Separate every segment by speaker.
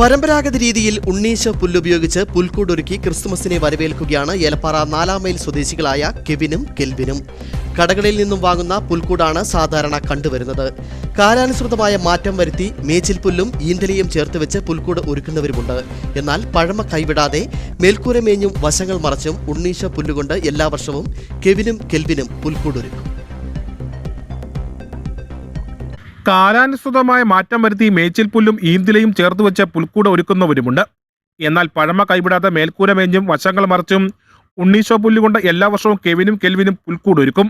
Speaker 1: പരമ്പരാഗത രീതിയിൽ ഉണ്ണീശ പുല്ലുപയോഗിച്ച് പുൽക്കൂടൊരുക്കി ക്രിസ്തുമസിനെ വരവേൽക്കുകയാണ് ഏലപ്പാറ നാലാം മൈൽ സ്വദേശികളായ കെവിനും കെൽവിനും. കടകളിൽ നിന്നും വാങ്ങുന്ന പുൽക്കൂടാണ് സാധാരണ കണ്ടുവരുന്നത്. കാലാനുസൃതമായ മാറ്റം വരുത്തി മേച്ചിൽ പുല്ലും ഈന്തലയും ചേർത്ത് വെച്ച് പുൽക്കൂട് ഒരുക്കുന്നവരുമുണ്ട്. എന്നാൽ പഴമ കൈവിടാതെ മേൽക്കൂര മേഞ്ഞും വശങ്ങൾ മറച്ചും ഉണ്ണീശ പുല്ലുകൊണ്ട് എല്ലാ വർഷവും കെവിനും കെൽവിനും പുൽക്കൂടൊരുക്കും.
Speaker 2: കാലാനുസൃതമായ മാറ്റം വരുത്തി മേച്ചിൽപുല്ലും ഈന്തിലയും ചേർത്ത് വെച്ച് പുൽക്കൂട് ഒരുക്കുന്നവരുമുണ്ട്. എന്നാൽ പഴമ കൈവിടാതെ മേൽക്കൂര മേഞ്ഞും വശങ്ങൾ മറിച്ചും ഉണ്ണീശോ പുല്ലുകൊണ്ട് എല്ലാ വർഷവും കെവിനും കെൽവിനും പുൽക്കൂട് ഒരുക്കും.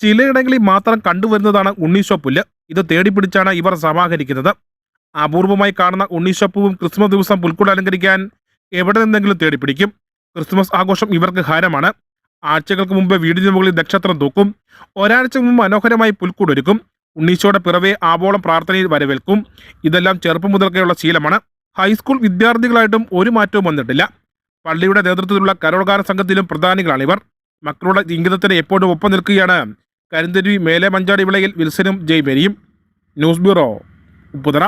Speaker 2: ചിലയിടങ്ങളിൽ മാത്രം കണ്ടുവരുന്നതാണ് ഉണ്ണീശോ പുല്ല്. ഇത് തേടിപ്പിടിച്ചാണ് ഇവർ സമാഹരിക്കുന്നത്. അപൂർവമായി കാണുന്ന ഉണ്ണീശോപ്പൂവും ക്രിസ്മസ് ദിവസം പുൽക്കൂട് അലങ്കരിക്കാൻ എവിടെ നിന്നെങ്കിലും തേടിപ്പിടിക്കും. ക്രിസ്മസ് ആഘോഷം ഇവർക്ക് ഹാരമാണ്. ആഴ്ചകൾക്ക് മുമ്പ് വീടിന് മുകളിൽ നക്ഷത്രം തൂക്കും. ഒരാഴ്ച മുമ്പ് മനോഹരമായി പുൽക്കൂട് ഒരുക്കും. ഉണ്ണീശോയുടെ പിറവെ ആവോളം പ്രാർത്ഥനയിൽ വരവേൽക്കും. ഇതെല്ലാം ചെറുപ്പം മുതൽക്കേയുള്ള ശീലമാണ്. ഹൈസ്കൂൾ വിദ്യാർത്ഥികളായിട്ടും ഒരു മാറ്റവും വന്നിട്ടില്ല. പള്ളിയുടെ നേതൃത്വത്തിലുള്ള കരോൾകാര സംഘത്തിലും പ്രധാനികളാണിവർ. മക്കളുടെ ജീവിതത്തിന് എപ്പോഴും ഒപ്പം നിൽക്കുകയാണ് കരിന്തരുവി മേലെ മഞ്ചാടി വിളയിൽ വിൽസനും ജയ്മേരിയും ന്യൂസ് ബ്യൂറോ ഉപ്പുതറ.